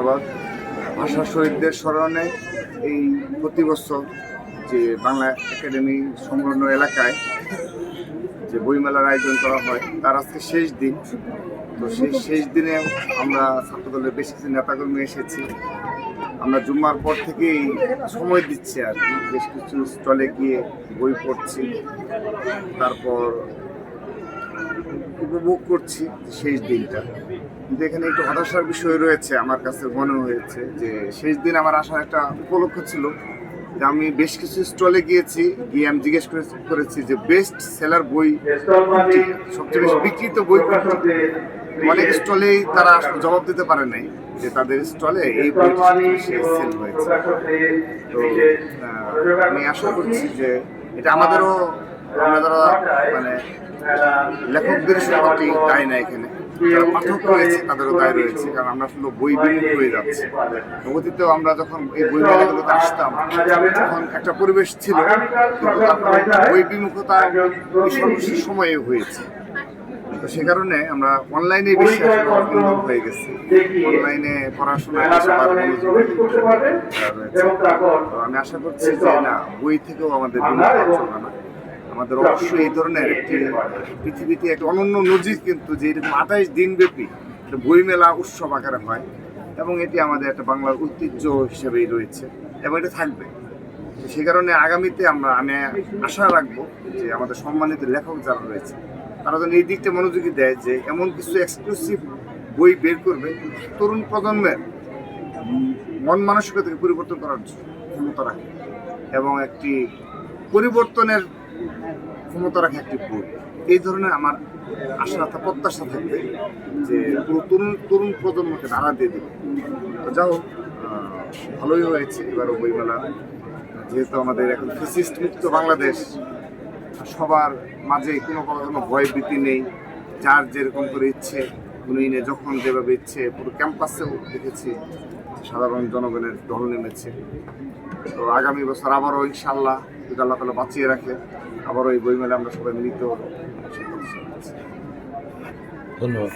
ধন্যবাদ। ভাষা শহীদদের স্মরণে এই প্রতি বছর যে বাংলা একাডেমি সংলগ্ন এলাকায় যে বইমেলার আয়োজন করা হয়, তার আজকে শেষ দিন। তো সেই শেষ দিনে আমরা ছাত্রদলের বেশ কিছু নেতাকর্মী এসেছি। আমরা জুম্মার পর থেকেই সময় দিচ্ছি আর কি। বেশ কিছু স্টলে গিয়ে বই পড়ছি। তারপর উপভোগ করছি শেষ দিনটা। কিন্তু এখানে একটু হতাশার বিষয় রয়েছে আমার কাছে, মনে হয়েছে যে শেষ দিন আমার আসার একটা উপলক্ষ ছিল যে আমি বেশ কিছু স্টলে গিয়েছি, গিয়ে আমি জিজ্ঞেস করেছি যে বেস্ট সেলার বই সবচেয়ে বেশি বিক্রিত বই? অনেক স্টলেই তারা জবাব দিতে পারে নাই যে তাদের স্টলে এই বইটি সেল হয়েছে। তো আমি আশা করছি যে এটা আমাদেরও আমরা যারা মানে লেখকদের শুধুমাত্র দায় না এখানে। যারা পাঠক রয়েছে তাদেরও দায় রয়েছে কারণ আমরা শুধু বই বিমুখ হয়ে যাচ্ছি। অতীতেও আমরা যখন এই বই মেলাগুলোতে আসতাম তখন একটা পরিবেশ ছিল বই বিমুখতা সর্বশেষ সময়ে হয়েছে। তো সে কারণে আমরা অনলাইনে বেশি হয়ে গেছি। অনলাইনে পড়াশোনা আমি আশা করছি যে না বই থেকেও আমাদের না। আমাদের অবশ্যই এই ধরনের একটি পৃথিবীতে একটা অনন্য নজির কিন্তু যে এরকম আঠাইশ দিন ব্যাপী একটা বইমেলা উৎসব আকারে হয় এবং এটি আমাদের একটা বাংলার ঐতিহ্য হিসেবেই রয়েছে এবং এটা থাকবে। সে কারণে আগামীতে আমরা, আমি আশা রাখব যে আমাদের সম্মানিত লেখক যারা রয়েছে, তারা যেন এই দিকটা মনোযোগী দেয় যে এমন কিছু এক্সক্লুসিভ বই বের করবে তরুণ প্রজন্মের মন মানসিকতাকে পরিবর্তন করার ক্ষমতা রাখে এবং একটি পরিবর্তনের ক্ষমতা রাখে একটি বই এই ধরনের আমার আশা প্রত্যাশা থাকবে যে পুরো তরুণ তরুণ প্রজন্মকে নাড়া দিয়ে দেবে। তো যাও ভালোই হয়েছে এবারও বইমেলা যেহেতু আমাদের এখন ফিসিস্ট মুক্ত বাংলাদেশ, সবার মাঝে কোনো কোনো ভয় ভীতি নেই। যার যেরকম করে ইচ্ছে, উনি ইনে যখন যেভাবে ইচ্ছে, পুরো ক্যাম্পাসেও দেখেছি সাধারণ জনগণের ঢল নেমেছে। তো আগামী বছর আবারও ইনশাল্লাহ যদি আল্লাহ তালা বাঁচিয়ে রাখে। আবারও এই বইমেলা আমরা সবাই মিলিত। ধন্যবাদ